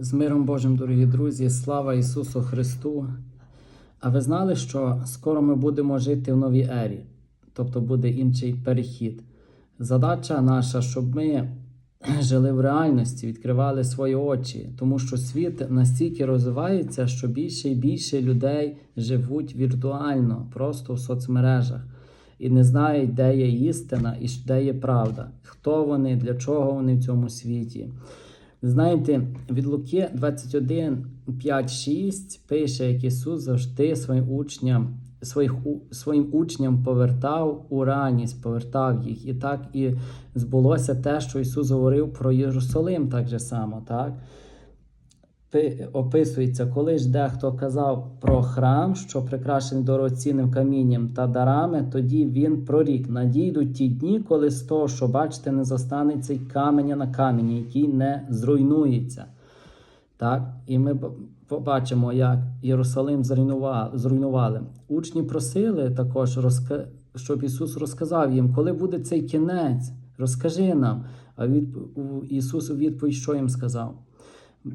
З миром Божим, дорогі друзі, слава Ісусу Христу! А ви знали, що скоро ми будемо жити в новій ері, тобто буде інший перехід. Задача наша, щоб ми жили в реальності, відкривали свої очі, тому що світ настільки розвивається, що більше і більше людей живуть віртуально, просто в соцмережах, і не знають, де є істина і де є правда, хто вони, для чого вони в цьому світі. Знаєте, від Луки 21, 5, 6 пише, як Ісус завжди своїм учням, своїх, своїм учням повертав у реальність, повертав їх. І так і збулося те, що Ісус говорив про Єрусалим так же само. Так? Пи- Описується, коли ж дехто казав про храм, що прикрашений дорогоцінним камінням та дарами, тоді він прорік. Надійдуть ті дні, коли з того, що бачите, не зостанеться й каменя на камені, який не зруйнується. Так? І ми побачимо, як Єрусалим зруйнували. Учні просили також, щоб Ісус розказав їм, коли буде цей кінець, розкажи нам. А від... Ісус у відповідь, що їм сказав?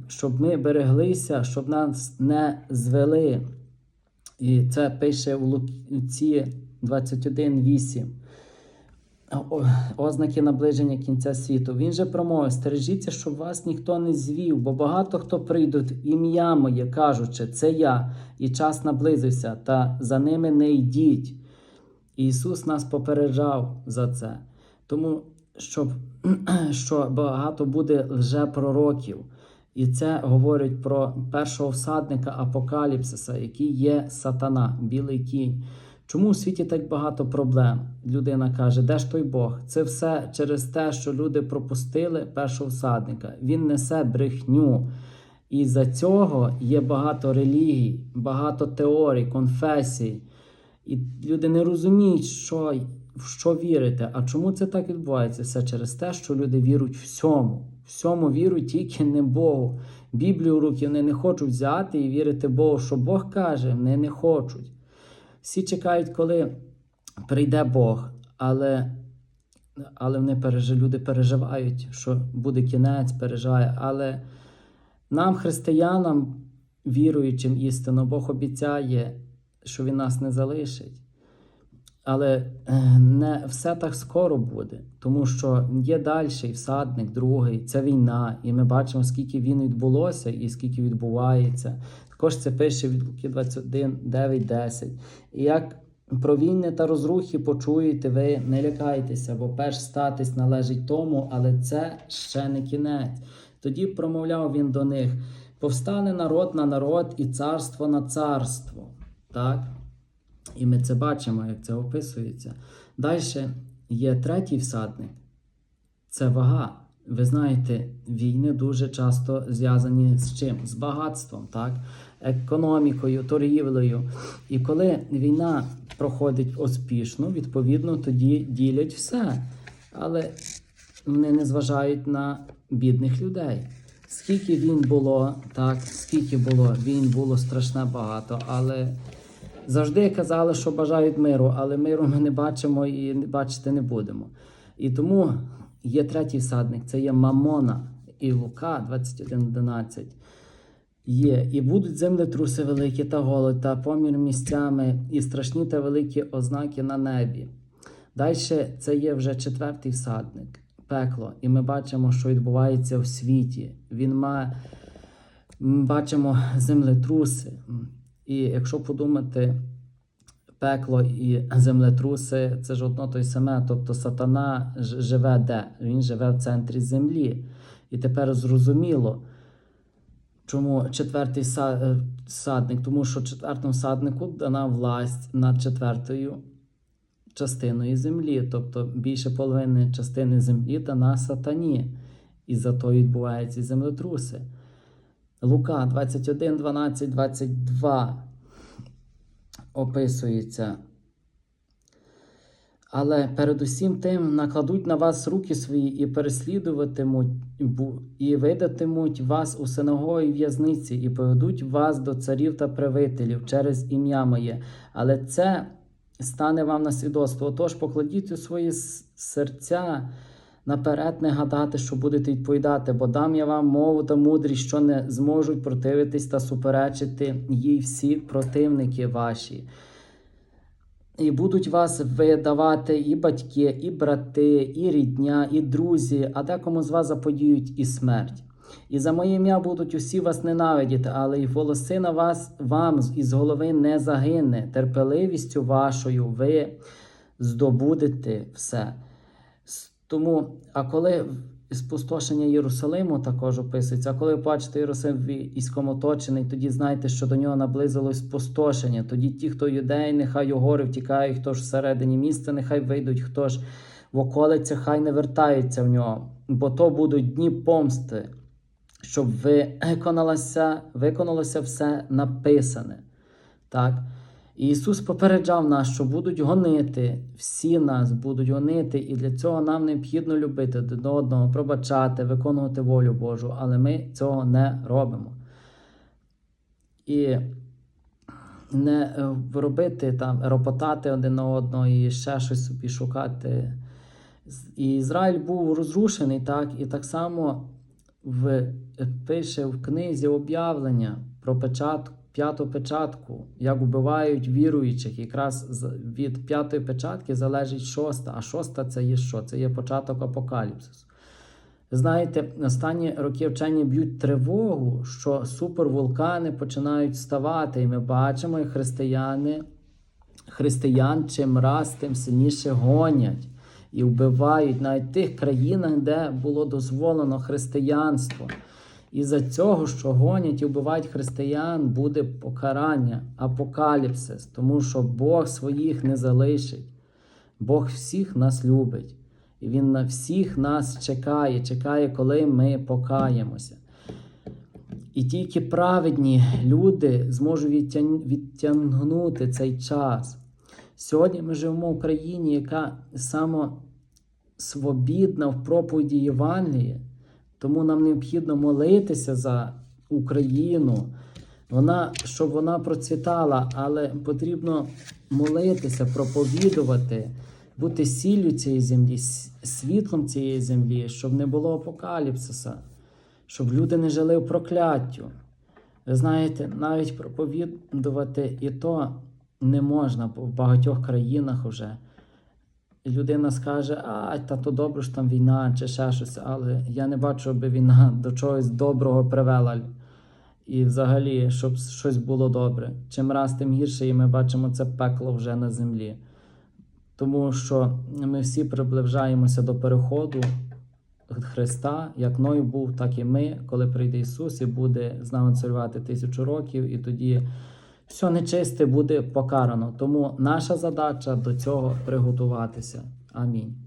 Щоб ми береглися, щоб нас не звели. І це пише у Луці 21.8. Ознаки наближення кінця світу. Він же промовив: стережіться, щоб вас ніхто не звів, бо багато хто прийдуть ім'я моє, кажучи, це я, і час наблизився, та за ними не йдіть. І Ісус нас попереджав за це. Тому щоб, що багато буде лжепророків. І це говорить про першого всадника апокаліпсиса, який є сатана, білий кінь. Чому у світі так багато проблем? Людина каже, де ж той Бог? Це все через те, що люди пропустили першого всадника. Він несе брехню. І за цього є багато релігій, багато теорій, конфесій. І люди не розуміють, що, в що вірити. А чому це так відбувається? Все через те, що люди вірують всьому. Всьому вірують тільки не Богу. Біблію в руки вони не хочуть взяти і вірити Богу, що Бог каже, вони не хочуть. Всі чекають, коли прийде Бог, але, але вони переж... люди переживають, що буде кінець, переживає. Але нам, християнам, віруючим істину, Бог обіцяє, що Він нас не залишить. Але е, не все так скоро буде, тому що є далі всадник, другий, це війна, і ми бачимо, скільки війн відбулося і скільки відбувається. Також це пише від Луки 21, 9, 10. І як про війни та розрухи почуєте, ви не лякайтеся, бо перш статись належить тому, але це ще не кінець. Тоді промовляв він до них: повстане народ на народ і царство на царство. Так? І ми це бачимо, як це описується. Далі є третій всадник це вага. Ви знаєте, війни дуже часто зв'язані з чим? З багатством, так? економікою, торгівлею. І коли війна проходить успішно, відповідно, тоді ділять все. Але вони не зважають на бідних людей. Скільки він було, так, скільки було, він було страшне багато, але завжди казали, що бажають миру, але миру ми не бачимо і бачити не будемо. І тому є третій всадник, це є Мамона і Лука 21.11. Є, і будуть землетруси великі та голод, та помір місцями, і страшні та великі ознаки на небі. Далі це є вже четвертий всадник, пекло. І ми бачимо, що відбувається в світі. Він має, бачимо землетруси. І якщо подумати, пекло і землетруси це ж одно той саме. Тобто сатана живе де? Він живе в центрі землі. І тепер зрозуміло. Чому четвертий е, садник? Тому що четвертому саднику дана власть над четвертою частиною землі, тобто більше половини частини землі дана сатані. І зато відбуваються землетруси. Лука 21, 12, 22 описується. Але передусім тим накладуть на вас руки свої і переслідуватимуть, і видатимуть вас у синагогі в'язниці, і поведуть вас до царів та правителів через ім'я моє. Але це стане вам на свідоцтво. Отож, покладіть у свої серця наперед не гадати, що будете відповідати, бо дам я вам мову та мудрість, що не зможуть противитись та суперечити їй всі противники ваші. І будуть вас видавати і батьки, і брати, і рідня, і друзі, а декому з вас заподіють і смерть. І за моє ім'я будуть усі вас ненавидіти, але й волосина вас вам із голови не загине. Терпеливістю вашою ви здобудете все. Тому, а коли спустошення Єрусалиму також описується, а коли ви бачите Єрусалим військом оточений, тоді знайте, що до нього наблизилось спустошення. Тоді ті, хто юдеї, нехай у гори втікають, хто ж всередині міста, нехай вийдуть, хто ж в околицях, хай не вертаються в нього, бо то будуть дні помсти, щоб виконалося, виконалося все написане. Так? Ісус попереджав нас, що будуть гонити, всі нас будуть гонити, і для цього нам необхідно любити один одного, пробачати, виконувати волю Божу, але ми цього не робимо. І не е, робити там, ропотати один на одного і ще щось собі шукати. І Ізраїль був розрушений, так, і так само в, пише в книзі об'явлення про печатку, п'яту печатку, як вбивають віруючих. Якраз від п'ятої печатки залежить шоста, а шоста це є що? Це є початок апокаліпсису. Знаєте, останні роки вчені б'ють тривогу, що супервулкани починають вставати, і ми бачимо, як християни, християн чим раз тим сильніше гонять і вбивають навіть в тих країнах, де було дозволено християнство. І за цього, що гонять і вбивають християн, буде покарання, апокаліпсис, тому що Бог своїх не залишить. Бог всіх нас любить. І Він на всіх нас чекає, чекає, коли ми покаємося. І тільки праведні люди зможуть відтягнути цей час. Сьогодні ми живемо в країні, яка самосвобідна в проповіді Євангелії, тому нам необхідно молитися за Україну, вона, щоб вона процвітала, але потрібно молитися, проповідувати, бути сіллю цієї землі, світлом цієї землі, щоб не було апокаліпсиса, щоб люди не жили в прокляттю. Ви знаєте, навіть проповідувати і то не можна, в багатьох країнах вже. Людина скаже, а та то добре що там війна чи ще щось, але я не бачу, аби війна до чогось доброго привела. І взагалі, щоб щось було добре. Чим раз, тим гірше, і ми бачимо це пекло вже на землі. Тому що ми всі приближаємося до переходу Христа, як Ной був, так і ми, коли прийде Ісус і буде з нами царювати тисячу років, і тоді все нечисте буде покарано. Тому наша задача до цього приготуватися. Амінь.